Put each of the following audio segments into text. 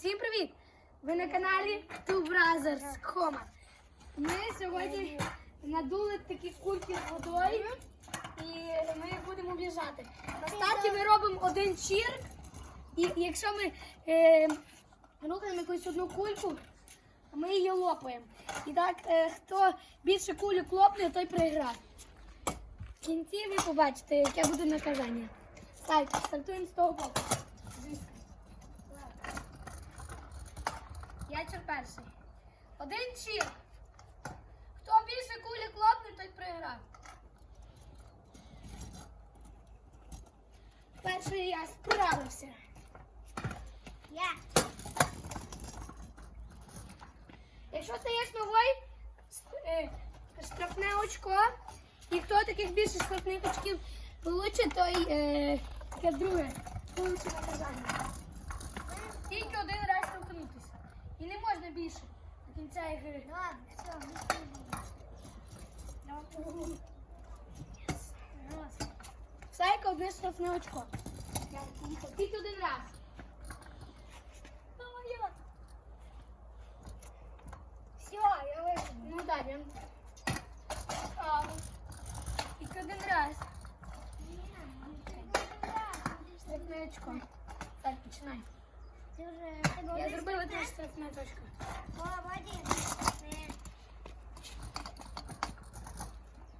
Всім привіт! Ви на каналі Two Brothers Кома. Ми сьогодні надули такі кульки з водою і ми будемо біжати. На старті ми робимо один чір, і якщо ми е, рухаємо якусь одну кульку, ми її лопаємо. І так, е, хто більше кулю клопне, той програє. В кінці ви побачите, яке буде наказання. Так, стартуємо з того боку. Чер перший. Один чір. Хто більше кулі клопне, той програв. Перший я справився. Я. Якщо стаєш новий, е, штрафне очко. І хто таких більше штрафних очків получить, той е, таке друге получить наказання. Тільки один раз штовхнутися. І не можна більше до кінця ігри. Ладно, все, Сайка одне штрафне очко. Тільки один раз. Все, я вийшов. Ну далі. Тільки один раз. Штрафне очко. Так, починай. Ти вже Я зробила штрафне очко.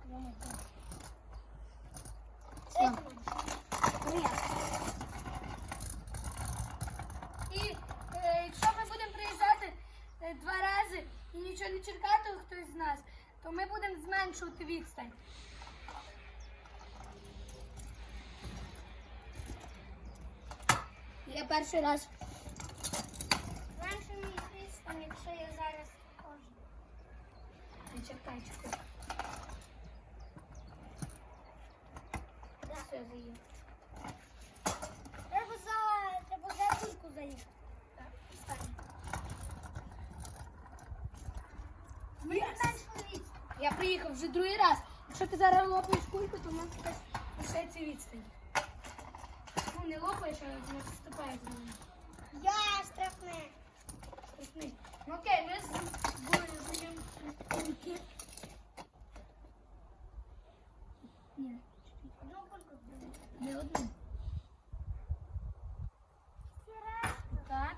Молодець. Все. І е, якщо ми будемо приїжджати е, два рази і нічого не чекати хтось з нас, то ми будемо зменшувати відстань. Я перший раз. Мій якщо я зараз чекай, чекай. Все, заїв. Треба за, треба за кульку заїхати. Від. Я приїхав вже другий раз. Якщо ти зараз лопаєш кульку, то в нас якась лишається відстань. Ну, не лопаєш, а не вступаєш за нею. Я штрафне. Пусти. Ну окей, ми з будемо кульки. Ні, Одну кульку зробимо. не одну. Стирай. Так.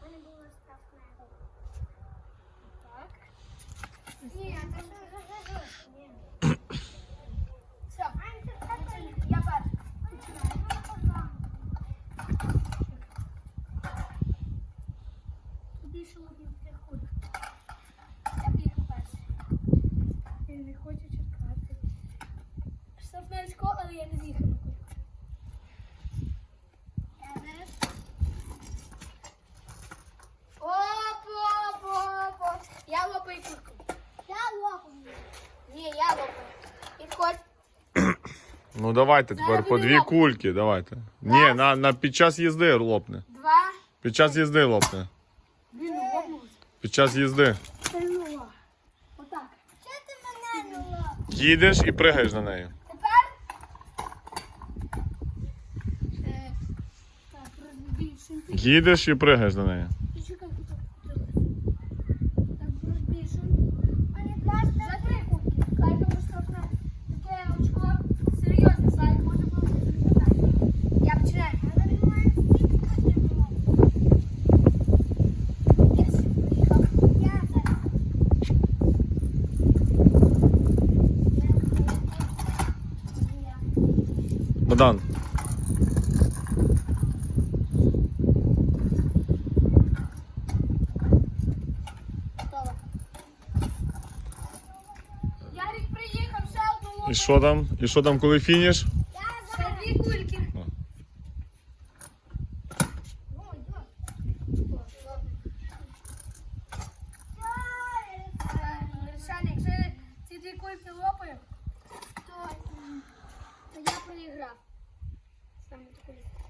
У мене було штрафне. Так. Ні, а ти що зажигеш? Ні. Все. Ань, ти так Я перший. Більше лобів приходить. Я поїхав перший. Він не хоче чекати. Штрафне очко, але я не з'їхав лопаю кульку. я лопаю. Ні, я лопаю. Підходь. Ну давайте Зараз тепер по дві кульки, давайте. Ні, на, на під час їзди лопне. Два. Під час їзди лопне. Під час їзди. Отак. Ти мене? Їдеш і пригаєш на неї. Тепер. Е. Їдеш і пригаєш на неї. Богдан, Готово. Ярик приїхав, ще одну лопу. і що там? І що там, коли фініш? Я Ще зараз. дві кульки. О. Ой, два. Лишаник, якщо ці дві кульки лопаю, то, м, то я проіграв. Саме таку літку.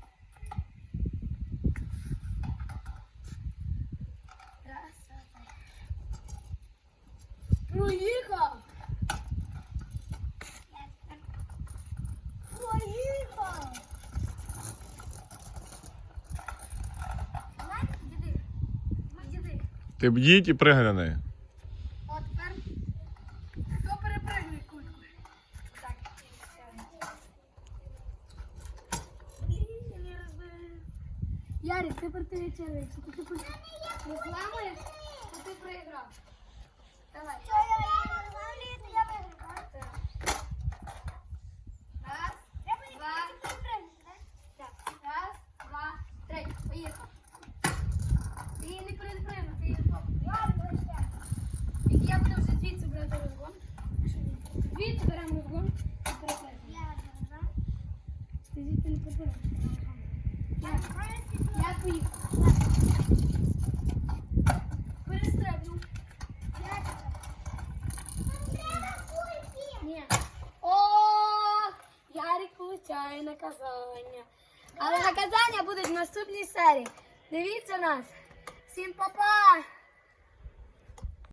Раз, два, три. Проїхав! Проїхав! Ти бдіть і пригляни. Тепер ти червик. Ти ти не зламаєш, то ти проіграв. Давай. Що я то я виграю. Раз, Два. так? Раз, два, три. Поїхав. Ти не перепригнув, ти її злопав. Ладно, ще. Я буду вже звідси брати розгон. Звідси беремо розгон і. Я. Ти звідси не перепригнеш. Я поїхав. Ні. О, Ярик получає наказання. Але наказання будуть в наступній серії. Дивіться нас. Всім па-па!